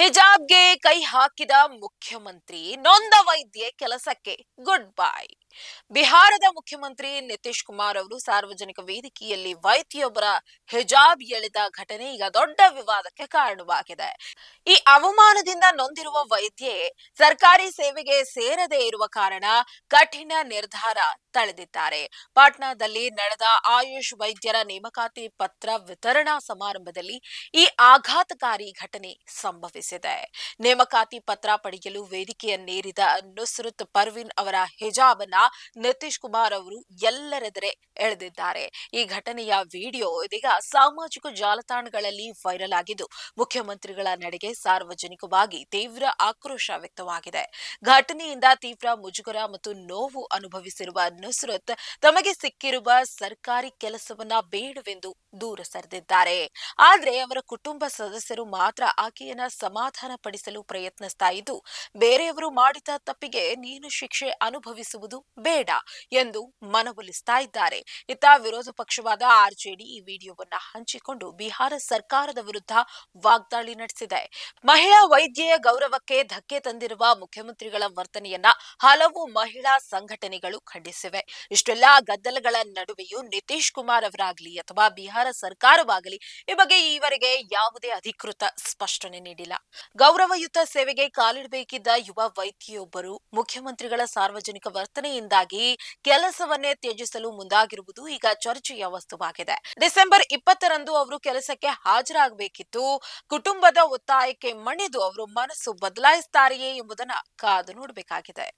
ಹಿಜಾಬ್ಗೆ ಕೈ ಹಾಕಿದ ಮುಖ್ಯಮಂತ್ರಿ ನೊಂದ ವೈದ್ಯೆ ಕೆಲಸಕ್ಕೆ ಗುಡ್ ಬೈ ಬಿಹಾರದ ಮುಖ್ಯಮಂತ್ರಿ ನಿತೀಶ್ ಕುಮಾರ್ ಅವರು ಸಾರ್ವಜನಿಕ ವೇದಿಕೆಯಲ್ಲಿ ವೈದ್ಯೊಬ್ಬರ ಹಿಜಾಬ್ ಎಳೆದ ಘಟನೆ ಈಗ ದೊಡ್ಡ ವಿವಾದಕ್ಕೆ ಕಾರಣವಾಗಿದೆ. ಈ ಅವಮಾನದಿಂದ ನೊಂದಿರುವ ವೈದ್ಯೆ ಸರ್ಕಾರಿ ಸೇವೆಗೆ ಸೇರದೇ ಇರುವ ಕಾರಣ ಕಠಿಣ ನಿರ್ಧಾರ ತಳೆದಿದ್ದಾರೆ. ಪಾಟ್ನಾದಲ್ಲಿ ನಡೆದ ಆಯುಷ್ ವೈದ್ಯರ ನೇಮಕಾತಿ ಪತ್ರ ವಿತರಣಾ ಸಮಾರಂಭದಲ್ಲಿ ಈ ಆಘಾತಕಾರಿ ಘಟನೆ ಸಂಭವಿಸಿದೆ. ನೇಮಕಾತಿ ಪತ್ರ ಪಡೆಯಲು ವೇದಿಕೆಯನ್ನೇರಿದ ನುಸ್ರತ್ ಪರ್ವಿನ್ ಅವರ ಹಿಜಾಬ್ ಅನ್ನ ನಿತೀಶ್ ಕುಮಾರ್ ಅವರು ಎಲ್ಲರೆದುರೆ ಎಳೆದಿದ್ದಾರೆ. ಈ ಘಟನೆಯ ವಿಡಿಯೋ ಇದೀಗ ಸಾಮಾಜಿಕ ಜಾಲತಾಣಗಳಲ್ಲಿ ವೈರಲ್ ಆಗಿದ್ದು, ಮುಖ್ಯಮಂತ್ರಿಗಳ ನಡೆಗೆ ಸಾರ್ವಜನಿಕವಾಗಿ ತೀವ್ರ ಆಕ್ರೋಶ ವ್ಯಕ್ತವಾಗಿದೆ. ಘಟನೆಯಿಂದ ತೀವ್ರ ಮುಜುಗರ ಮತ್ತು ನೋವು ಅನುಭವಿಸಿರುವ ನುಸ್ರತ್ ತಮಗೆ ಸಿಕ್ಕಿರುವ ಸರ್ಕಾರಿ ಕೆಲಸವನ್ನ ಬೇಡವೆಂದು ದೂರ ಸರಿದಿದ್ದಾರೆ. ಆದರೆ ಅವರ ಕುಟುಂಬ ಸದಸ್ಯರು ಮಾತ್ರ ಆಕೆಯನ್ನ ಸಮಾಧಾನ ಪಡಿಸಲು ಪ್ರಯತ್ನಿಸ್ತಾ ಇದ್ದು, ಬೇರೆಯವರು ಮಾಡಿದ ತಪ್ಪಿಗೆ ನೀನು ಶಿಕ್ಷೆ ಅನುಭವಿಸುವುದು ಬೇಡ ಎಂದು ಮನವೊಲಿಸ್ತಾ ಇದ್ದಾರೆ. ಇತ್ತ ವಿರೋಧ ಪಕ್ಷವಾದ ಆರ್ಜೆಡಿ ಈ ವಿಡಿಯೋವನ್ನ ಹಂಚಿಕೊಂಡು ಬಿಹಾರ ಸರ್ಕಾರದ ವಿರುದ್ಧ ವಾಗ್ದಾಳಿ ನಡೆಸಿದೆ. ಮಹಿಳಾ ವೈದ್ಯೆಯ ಗೌರವಕ್ಕೆ ಧಕ್ಕೆ ತಂದಿರುವ ಮುಖ್ಯಮಂತ್ರಿಗಳ ವರ್ತನೆಯನ್ನ ಹಲವು ಮಹಿಳಾ ಸಂಘಟನೆಗಳು ಖಂಡಿಸಿವೆ. ಇಷ್ಟೆಲ್ಲಾ ಗದ್ದಲಗಳ ನಡುವೆಯೂ ನಿತೀಶ್ ಕುಮಾರ್ ಅವರಾಗಲಿ ಅಥವಾ ಬಿಹಾರ ಸರ್ಕಾರವಾಗಲಿ ಈ ಬಗ್ಗೆ ಈವರೆಗೆ ಯಾವುದೇ ಅಧಿಕೃತ ಸ್ಪಷ್ಟನೆ ನೀಡಿಲ್ಲ. ಗೌರವಯುತ ಸೇವೆಗೆ ಕಾಲಿಡಬೇಕಿದ್ದ ಯುವ ವೈದ್ಯೆಯೊಬ್ಬರು ಮುಖ್ಯಮಂತ್ರಿಗಳ ಸಾರ್ವಜನಿಕ ವರ್ತನೆಯಿಂದಾಗಿ ಕೆಲಸವನ್ನೇ ತ್ಯಜಿಸಲು ಮುಂದಾಗಿರುವುದು ಈಗ ಚರ್ಚೆಯ ವಸ್ತುವಾಗಿದೆ. ಡಿಸೆಂಬರ್ ಇಪ್ಪತ್ತರಂದು ಅವರು ಕೆಲಸಕ್ಕೆ ಹಾಜರಾಗಬೇಕಿತ್ತು. ಕುಟುಂಬದ ಒತ್ತಾಯಕ್ಕೆ ಮಣಿದು ಅವರು ಮನಸ್ಸು ಬದಲಾಯಿಸುತ್ತಾರೆಯೇ ಎಂಬುದನ್ನ ಕಾದು ನೋಡಬೇಕಾಗಿದೆ.